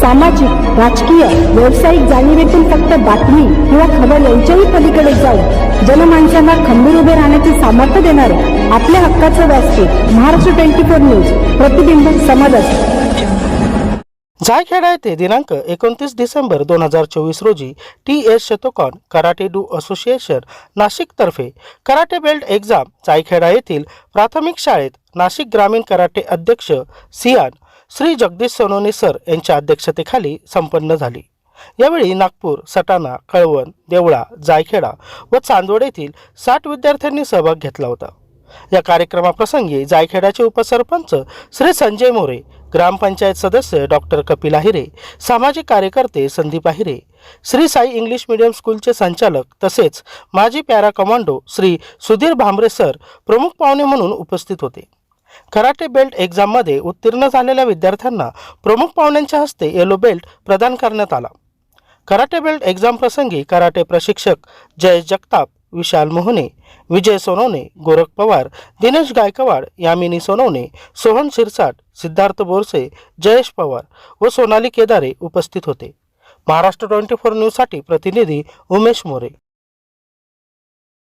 सामाजिक राजकीय व्यावसायिक जाणीवेतून फक्त बातमी किंवा खबर यांच्याही पलीकडे जाऊन जनमानसांना खंबीर उभे राहण्याचे सामर्थ्य देणारे आपल्या हक्काचं व्यासपीठ महाराष्ट्र ट्वेंटी फोर न्यूज प्रतिबिंब समाजाचे. जायखेडा येथे दिनांक एकोणतीस डिसेंबर दोन हजार चोवीस रोजी T S Shotokan karate do association नाशिकतर्फे karate belt exam Jaykheda येथील प्राथमिक शाळेत नाशिक ग्रामीण कराटे अध्यक्ष सियान श्री जगदीश सोनोने सर यांच्या अध्यक्षतेखाली संपन्न झाली. यावेळी नागपूर सटाणा कळवण देवळा जायखेडा व चांदवड येथील साठ विद्यार्थ्यांनी सहभाग घेतला होता. या कार्यक्रमाप्रसंगी जायखेडाचे उपसरपंच श्री संजय मोरे ग्रामपंचायत सदस्य डॉक्टर कपिल आहिरे सामाजिक कार्यकर्ते संदीप आहिरे श्री साई इंग्लिश मीडियम स्कूलचे संचालक तसेच माजी para commando Shri Sudhir Bhambre sir प्रमुख पाहुणे म्हणून उपस्थित होते. कराटे बेल्ट एक्झाममध्ये उत्तीर्ण झालेल्या विद्यार्थ्यांना प्रमुख पाहुण्यांच्या हस्ते येलो बेल्ट प्रदान करण्यात आला. कराटे बेल्ट एक्झाम प्रसंगी कराटे प्रशिक्षक जय जगताप विशाल मोहने विजय सोनवणे गोरख पवार दिनेश गायकवाड यामिनी सोनवणे सोहन शिरसाट सिद्धार्थ बोरसे जयेश पवार व सोनाली केदारे उपस्थित होते. महाराष्ट्र ट्वेंटी फोर न्यूजसाठी प्रतिनिधी उमेश मोरे.